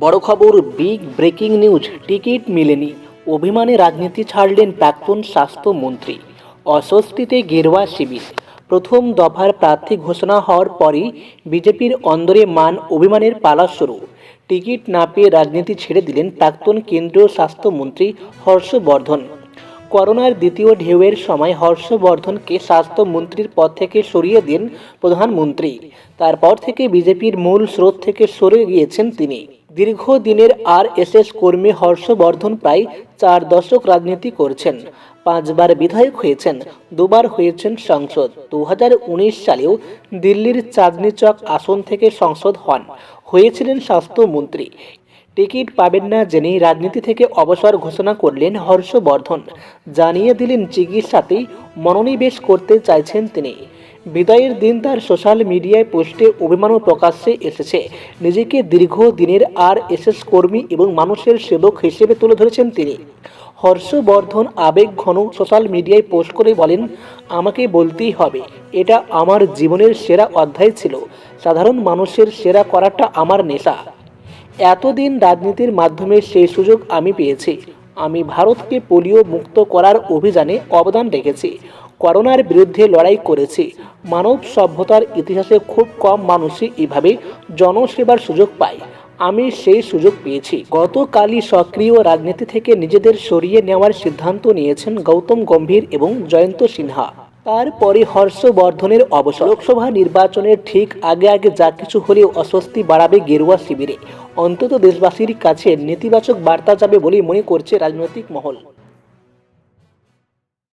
বড় খবর, big breaking news, ticket মেলেনি। অভিমানে রাজনীতি ছাড়লেন প্রাক্তন স্বাস্থ্যমন্ত্রী। অস্বস্তিতে গেরুয়া শিবির। প্রথম দফার প্রার্থী ঘোষণা হওয়ার পরই বিজেপির অন্দরে মান অভিমানের পালা শুরু। টিকিট না পেয়ে রাজনীতি ছেড়ে দিলেন প্রাক্তন কেন্দ্রীয় স্বাস্থ্যমন্ত্রী হর্ষবর্ধন। করোনার দ্বিতীয় ঢেউয়ের সময় হর্ষবর্ধনকে স্বাস্থ্যমন্ত্রীর পদ থেকে সরিয়ে দেন প্রধানমন্ত্রী। তারপর থেকে বিজেপির মূল স্রোত থেকে সরে গিয়েছেন তিনি। দীর্ঘদিনের আর এস এস কর্মী হর্ষবর্ধন প্রায় চার দশক রাজনীতি করছেন। পাঁচবার বিধায়ক হয়েছেন, দুবার হয়েছেন সংসদ। দু হাজার উনিশ সালেও দিল্লির চাঁদনি চক আসন থেকে সংসদ হন। হয়েছিলেন স্বাস্থ্যমন্ত্রী। টিকিট পাবেন না জেনেই রাজনীতি থেকে অবসর ঘোষণা করলেন হর্ষবর্ধন। জানিয়ে দিলেন চিকিৎসাতেই মনোনিবেশ করতে চাইছেন তিনি। বিদায়ের দিন তার সোশ্যাল মিডিয়ায় পোস্টে অভিমানও প্রকাশ্যে এসেছে। নিজেকে দীর্ঘদিনের আর এসএস কর্মী এবং মানুষের সেবক হিসেবে তুলে ধরেছেন তিনি। হর্ষবর্ধন আবেগ ঘন সোশ্যাল মিডিয়ায় পোস্ট করে বলেন, আমাকে বলতেই হবে, এটা আমার জীবনের সেরা অধ্যায় ছিল। সাধারণ মানুষের সেরা করাটা আমার নেশা। এতদিন রাজনীতির মাধ্যমে সেই সুযোগ আমি পেয়েছি। আমি ভারতকে পোলিও মুক্ত করার অভিযানে অবদান রেখেছি। করোনার বিরুদ্ধে লড়াই করেছি। মানব সভ্যতার ইতিহাসে খুব কম মানুষই এভাবে জনসেবার সুযোগ পায়। আমি সেই সুযোগ পেয়েছি। গতকালই সক্রিয় রাজনীতি থেকে নিজেদের সরিয়ে নেওয়ার সিদ্ধান্ত নিয়েছেন গৌতম গম্ভীর এবং জয়ন্ত সিনহা। তারপরে হর্ষবর্ধনের অবসর। লোকসভা নির্বাচনের ঠিক আগে আগে যা কিছু হলেও অস্বস্তি বাড়াবে গেরুয়া শিবিরে। অন্তত দেশবাসীর কাছে নেতিবাচক বার্তা যাবে বলেই মনে করছে রাজনৈতিক মহল।